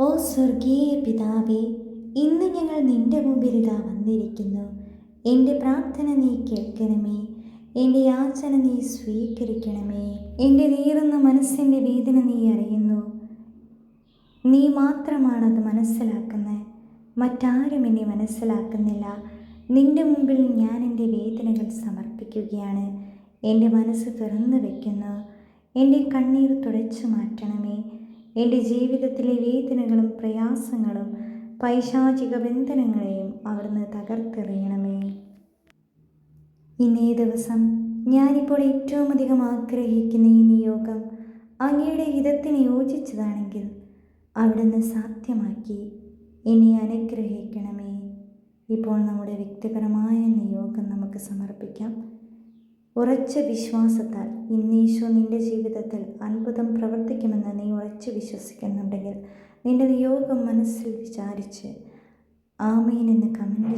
ഓ സ്വർഗീയ പിതാവേ ഇന്ന് ഞങ്ങൾ നിന്റെ മുമ്പിൽ ഇതാ വന്നിരിക്കുന്നു. എന്റെ പ്രാർത്ഥന നീ കേൾക്കണമേ. എന്റെ യാചന നീ സ്വീകരിക്കണമേ. എന്റെ നീറുന്ന മനസ്സിന്റെ വേദന നീ അറിയുന്നു. നീ മാത്രമാണത് മനസ്സിലാക്കുന്നത്. മറ്റാരും എന്നെ മനസ്സിലാക്കുന്നില്ല. നിന്റെ മുമ്പിൽ ഞാൻ എന്റെ വേദനകൾ സമർപ്പിക്കുകയാണ്. എന്റെ മനസ്സ് തുറന്നു വയ്ക്കുന്നു എന്റെ കണ്ണീർ തുടച്ചു മാറ്റണമേ. എന്റെ ജീവിതത്തിലെ വേദനകളും പ്രയാസങ്ങളും പൈശാചിക ബന്ധനങ്ങളെയും അവിടുന്ന് തകർത്തെറിയണമേ. ഇന്നേ ദിവസം ഞാനിപ്പോൾ ഏറ്റവും അധികം ആഗ്രഹിക്കുന്ന ഈ നിയോഗം അങ്ങയുടെ ഹിതത്തിന് യോജിച്ചതാണെങ്കിൽ അവിടുന്ന് സാധ്യമാക്കി എന്നെ അനുഗ്രഹിക്കണമേ. ഇപ്പോൾ നമ്മുടെ വ്യക്തിപരമായ നിയോഗം നമുക്ക് സമർപ്പിക്കാം. ഉറച്ച വിശ്വാസത്താൽ ഇന്നീശോ നിന്റെ ജീവിതത്തിൽ അത്ഭുതം പ്രവർത്തിക്കുമെന്ന് നീ ഉറച്ച് വിശ്വസിക്കുന്നുണ്ടെങ്കിൽ നിന്റെ നിയോഗം മനസ്സിൽ വിചാരിച്ച് ആമീൻ എന്ന് കമന്റ്